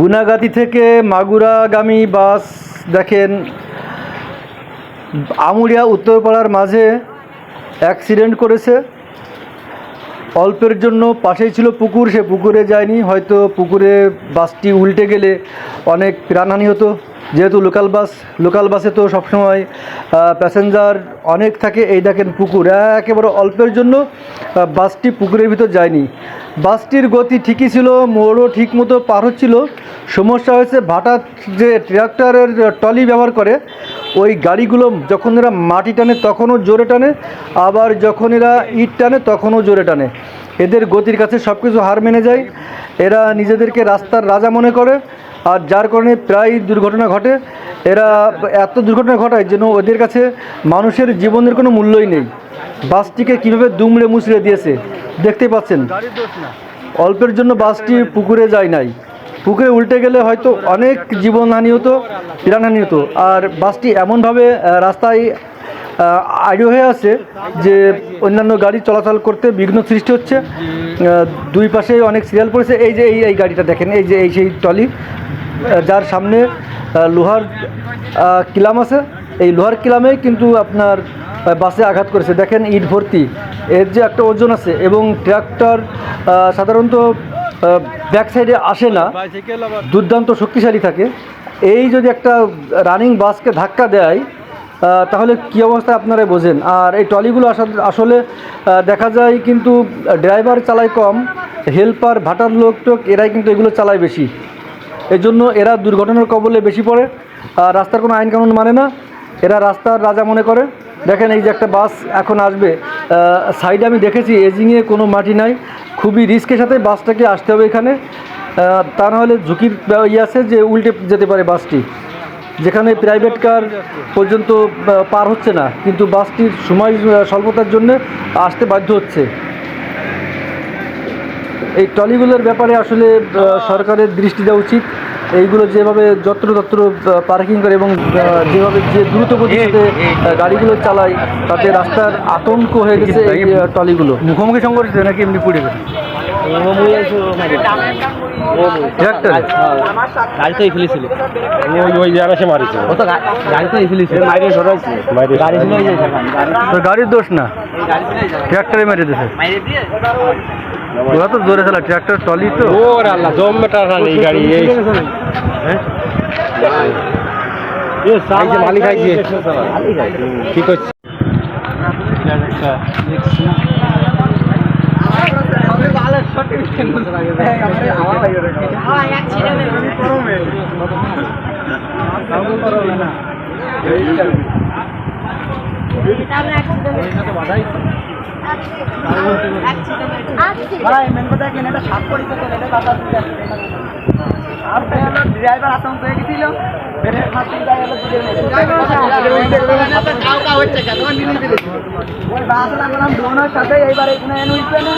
গুনাগাতি থেকে মাগুরাগামী বাস দেখেন, আমুরিয়া উত্তরপাড়ার মাঝে অ্যাক্সিডেন্ট করেছে। অল্পের জন্য পাশেই ছিল পুকুর, সে পুকুরে যায়নি, হয়তো পুকুরে বাসটি উল্টে গেলে অনেক প্রাণহানি হতো। যেহেতু লোকাল বাস, লোকাল বাসে তো সবসময় প্যাসেঞ্জার অনেক থাকে, এই দেখেন পুকুর। একেবারে অল্পের জন্য বাসটি পুকুরের ভিতর যায়নি। বাসটির গতি ঠিকই ছিল, মোড়ও ঠিক মতো পার হচ্ছিল। সমস্যা হয়েছে ভাটা যে ট্রাক্টরের টলি ব্যবহার করে, ওই গাড়িগুলো যখন এরা মাটি টানে তখনও জোরে টানে, আবার যখন এরা ইট টানে তখনও জোরে টানে। এদের গতির কাছে সব কিছু হার মেনে যায়। এরা নিজেদেরকে রাস্তার রাজা মনে করে, আর যার কারণে প্রায় দুর্ঘটনা ঘটে। এরা এত দুর্ঘটনা ঘটায় যেন ওদের কাছে মানুষের জীবনের কোনো মূল্যই নেই। বাসটিকে কীভাবে দুমড়ে মুচড়ে দিয়েছে, দেখতেই পাচ্ছেন। অল্পের জন্য বাসটি পুকুরে যায় নাই। পুকুরে উল্টে গেলে হয়তো অনেক জীবনহানি হতো, প্রাণহানি হতো। আর বাসটি এমনভাবে রাস্তায় আইডিও হয়ে আছে যে অন্যান্য গাড়ি চলাচল করতে বিঘ্ন সৃষ্টি হচ্ছে। দুই পাশে অনেক সিরিয়াল পড়েছে। এই যে, এই এই গাড়িটা দেখেন, এই যে, এই সেই টলি যার সামনে লোহার কিলাম আছে। এই লোহার কিলামেই কিন্তু আপনার বাসে আঘাত করেছে। দেখেন ইট ভর্তি। এর যে একটা ওজন আছে এবং ট্রাক্টর সাধারণত ব্যাক সাইডে আসে না। দুর্দান্ত শক্তিশালী থাকে। এই যদি একটা রানিং বাসকে ধাক্কা দেয় তাহলে কী অবস্থা আপনারা বোঝেন। আর এই ট্রলিগুলো আসলে দেখা যায় কিন্তু ড্রাইভার চালায় কম, হেল্পার, ভাটার লোক টোক এরাই কিন্তু এগুলো চালায় বেশি। এজন্য এরা দুর্ঘটনার কবলে বেশি পড়ে, আর রাস্তার কোনো আইন কানুন মানে না। এরা রাস্তার রাজা মনে করে। দেখেন এই যে একটা বাস এখন আসবে সাইডে আমি দেখেছি, এজিংয়ে কোনো মাটি নাই। খুবই রিস্কের সাথে বাসটাকে আসতে হবে এখানে। তা নাহলে ঝুঁকির ইয়ে আছে যে উল্টে যেতে পারে বাসটি। যেখানে প্রাইভেট কার পর্যন্ত পার হচ্ছে না। কিন্তু বাসটির সময় স্বল্পতার জন্য আসতে বাধ্য হচ্ছে। এই ট্রলিগুলোর ব্যাপারে আসলে সরকারের দৃষ্টি দেওয়া উচিত। এইগুলো যেভাবে যত্র তত্র পার্কিং করে এবং যেভাবে যে দ্রুত গতিতে গাড়িগুলো চালায় তাতে রাস্তার আতঙ্ক হয়ে গেছে এই ট্রলিগুলো। মুখোমুখি সংঘর্ষ নাকি এমনি পুড়ে গেছে? ট্রাক্টর গাড়িতেই ফেলেছিল ওই ওই জায়গা সে মারিছে। ও তো মাইরে সরাইছে মাইরে গাড়ি ছিল গাড়ির দোষ না? ট্রাক্টরে মেরে দিয়েছে ওরা তো জোরে চালা ট্রাক্টর ট্রলি তো। ও রে আল্লাহ জম মেটা এই গাড়ি এই হ্যাঁ? এই যে মালিক আইছে। কি করছে? ড্রাইভার আতঙ্ক হয়ে গেছিল ওই বাস লাগলাম ড্রোনের সাথে এইবার এখানে উঠবে না।